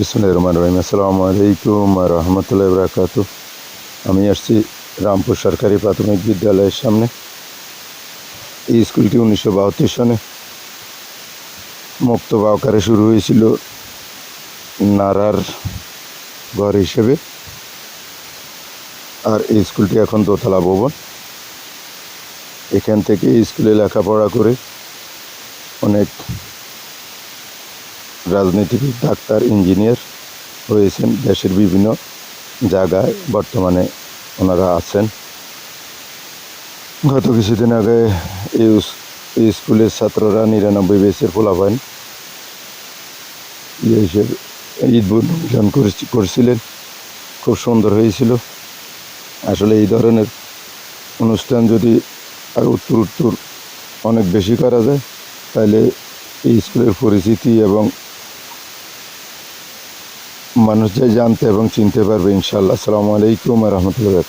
বিসমুল্লাহ আসসালামু আলাইকুম রহমতুল্লাহ বরাকাত আমি আসছি রামপুর সরকারি প্রাথমিক বিদ্যালয়ের সামনে। এই স্কুলটি উনিশশো বাহাত্তর সনে মুক্ত আকারে শুরু হয়েছিল নারার ঘর হিসেবে। আর এই স্কুলটি এখন দোতলা ভবন। এখান থেকে স্কুলে লেখাপড়া করে অনেক রাজনীতিবিদ, ডাক্তার, ইঞ্জিনিয়ার হয়েছেন দেশের বিভিন্ন জায়গায়। বর্তমানে ওনারা আছেন। গত কিছুদিন আগে এই স্কুলের ছাত্ররা নিরানব্বই বেসের ইয়ে হিসেবে ঈদ করেছি- করছিলেন। খুব সুন্দর হয়েছিল। আসলে এই ধরনের অনুষ্ঠান যদি আর উত্তর উত্তর অনেক বেশি করা যায়, তাহলে এই স্কুলের পরিচিতি এবং মানুষ যে জানতে এবং চিনতে পারবে ইনশাল্লাহ আসসালামু আলাইকুম রহমতুল্লাহ